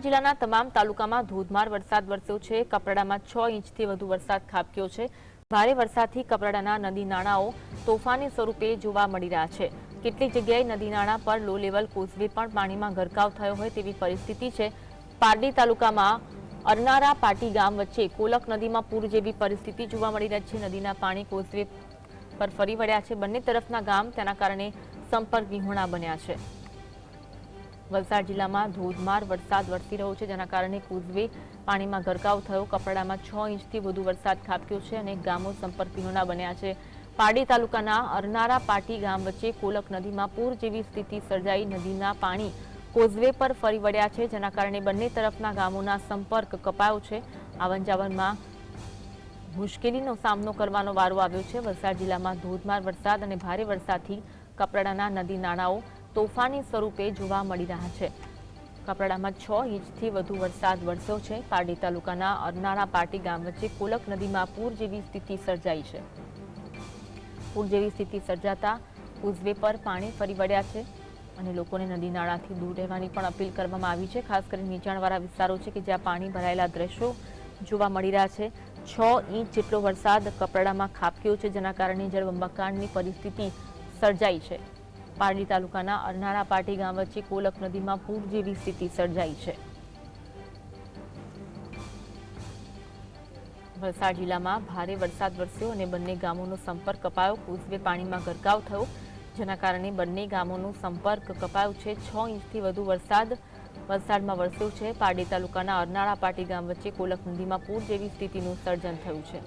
જિલ્લાના તમામ તાલુકામાં ધોધમાર વરસાદ વરસ્યો છે. કપરાડામાં છ ઇંચથી વધુ વરસાદ ખાબક્યો છે. ભારે વરસાદથી કપરાડાના નદી નાળાઓ તોફાની સ્વરૂપે જોવા મળી રહ્યા છે. કેટલીક જગ્યાએ નદી નાળા પર લો લેવલ કોઝવે પણ પાણીમાં ગરકાવ થયો હોય તેવી પરિસ્થિતિ છે. પારડી તાલુકામાં અરનારા પાટી ગામ વચ્ચે કોલક નદીમાં પૂર જેવી પરિસ્થિતિ જોવા મળી રહી છે. નદીના પાણી કોઝવે પર ફરી વળ્યા છે. બંને તરફના ગામ તેના કારણે સંપર્ક વિહોણા બન્યા છે. વલસાડ જિલ્લામાં ધોધમાર વરસાદ વરસી રહ્યો છે, જેના કારણે કુઝવે પાણીમાં ગરકાવ થયો. કપરાડામાં છ ઇંચથી વધુ વરસાદ ખાબક્યો છે અને ગામો સંપર્ક બન્યા છે. પારડી તાલુકાના અરનારા પાટી ગામ વચ્ચે કોલક નદીમાં પૂર જેવી સ્થિતિ સર્જાઈ. નદીના પાણી કોઝવે પર ફરી વળ્યા છે, જેના કારણે બંને તરફના ગામોના સંપર્ક કપાયો છે. આવન જાવનમાં મુશ્કેલીનો સામનો કરવાનો વારો આવ્યો છે. વલસાડ જિલ્લામાં ધોધમાર વરસાદ અને ભારે વરસાદથી કપરાડાના નદી નાળાઓ તોફાની સ્વરૂપે જોવા મળી રહ્યા છે. કપરાડામાં છ ઇંચથી વધુ વરસાદ વરસ્યો છે. પારડી તાલુકાના અરનાળા પાટી ગામ વચ્ચે કોલક નદીમાં પૂર જેવી સ્થિતિ સર્જાઈ છે. પૂર જેવી સ્થિતિ સર્જાતા ઉઝવે પર પાણી ફરી વળ્યા છે અને લોકોને નદી નાળાથી દૂર રહેવાની પણ અપીલ કરવામાં આવી છે. ખાસ કરીને નીચાણવાળા વિસ્તારો છે કે જ્યાં પાણી ભરાયેલા દ્રશ્યો જોવા મળી રહ્યા છે. છ ઇંચ જેટલો વરસાદ કપરાડામાં ખાબક્યો છે, જેના કારણે જળબંબાકારની પરિસ્થિતિ સર્જાઈ છે. પારડી તાલુકાના અરનાળા પાટી ગામ વચ્ચે કોલક નદીમાં પૂર જેવી સ્થિતિ સર્જાઈ છે. વલસાડ જિલ્લામાં ભારે વરસાદ વરસ્યો અને બંને ગામોનો સંપર્ક કપાયો. કોઝવે પાણીમાં ગરકાવ થયો, જેના કારણે બંને ગામોનો સંપર્ક કપાયો છે. છ ઇંચથી વધુ વરસાદ વલસાડમાં વરસ્યો છે. પારડી તાલુકાના અરનાળા પાટી ગામ વચ્ચે કોલક નદીમાં પૂર જેવી સ્થિતિનું સર્જન થયું છે.